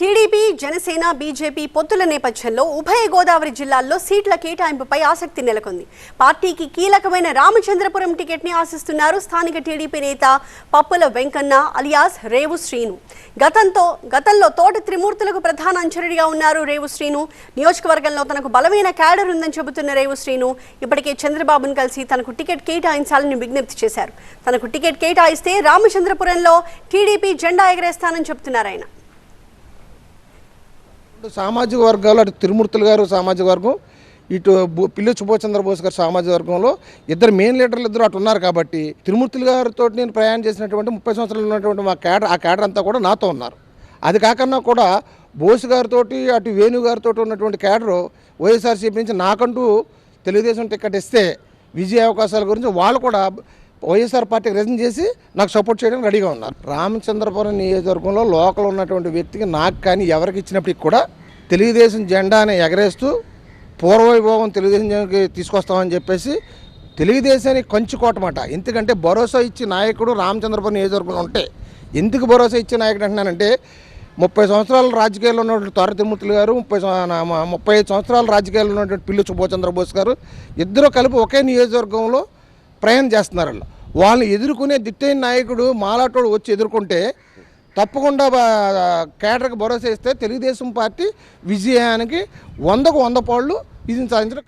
TDP Janasena BJP పొత్తుల నేపథ్యంలో ఉభయ గోదావరి జిల్లాల్లో సీట్ల కేటాయింపుపై ఆసక్తి నెలకొంది. పార్టీకి కీలకమైన రామచంద్రపురం టికెట్ని ఆశిస్తున్నారు స్థానిక టీడీపీ నేత పప్పుల వెంకన్న అలియాస్ రేవు శ్రీను. గతంతో గతంలో తోట త్రిమూర్తులకు ప్రధాన అంచరుడిగా ఉన్నారు రేవు శ్రీను. నియోజకవర్గంలో తనకు బలమైన క్యాడర్ ఉందని చెబుతున్న రేవు శ్రీను ఇప్పటికే చంద్రబాబును కలిసి తనకు టికెట్ కేటాయించాలని విజ్ఞప్తి చేశారు. తనకు టికెట్ కేటాయిస్తే రామచంద్రపురంలో టీడీపీ జెండా ఎగరేస్తానని చెబుతున్నారు ఆయన. ఇప్పుడు సామాజిక వర్గాలు అటు తిరుమూర్తులు గారు సామాజిక వర్గం ఇటు పిల్లి సుభాష్ చంద్రబోస్ గారు సామాజిక వర్గంలో ఇద్దరు మెయిన్ లీడర్లు ఇద్దరు అటు ఉన్నారు కాబట్టి తిరుమూర్తులు గారితో నేను ప్రయాణం చేసినటువంటి ముప్పై సంవత్సరాలు ఉన్నటువంటి మా కేడర్ ఆ కేడర్ అంతా కూడా నాతో ఉన్నారు. అది కాకన్నా కూడా బోస్ గారితో అటు వేణు గారితో ఉన్నటువంటి క్యాడరు వైఎస్ఆర్సీపీ నుంచి నాకంటూ తెలుగుదేశం టికెట్ ఇస్తే విజయ అవకాశాల గురించి వాళ్ళు కూడా వైఎస్ఆర్ పార్టీకి రిజైన్ చేసి నాకు సపోర్ట్ చేయడానికి రెడీగా ఉన్నారు. రామచంద్రపురం నియోజకవర్గంలో లోకల్ ఉన్నటువంటి వ్యక్తికి నాకు కానీ ఎవరికి ఇచ్చినప్పటికి కూడా తెలుగుదేశం జెండాని ఎగరేస్తూ పూర్వవైభోగం తెలుగుదేశంకి తీసుకొస్తామని చెప్పేసి తెలుగుదేశానికి కంచుకోటమాట ఎందుకంటే భరోసా ఇచ్చి నాయకుడు రామచంద్రపురం నియోజకవర్గంలో ఉంటే ఎందుకు భరోసా ఇచ్చే నాయకుడు అంటున్నానంటే ముప్పై సంవత్సరాల రాజకీయాల్లో ఉన్నటువంటి తారతిమూర్తులు గారు ముప్పై ముప్పై ఐదు సంవత్సరాల రాజకీయాల్లో ఉన్నటువంటి పిల్లి సుభాష్ చంద్రబోస్ గారు ఇద్దరు కలిపి ఒకే నియోజకవర్గంలో ప్రయాణం చేస్తున్నారు వాళ్ళు. వాళ్ళని ఎదుర్కొనే దిట్టైన నాయకుడు మాలాటోడు వచ్చి ఎదుర్కొంటే తప్పకుండా కేటర్కి భరోసా ఇస్తే తెలుగుదేశం పార్టీ విజయానికి వందకు వంద పాళ్ళు విజయం సాధించడం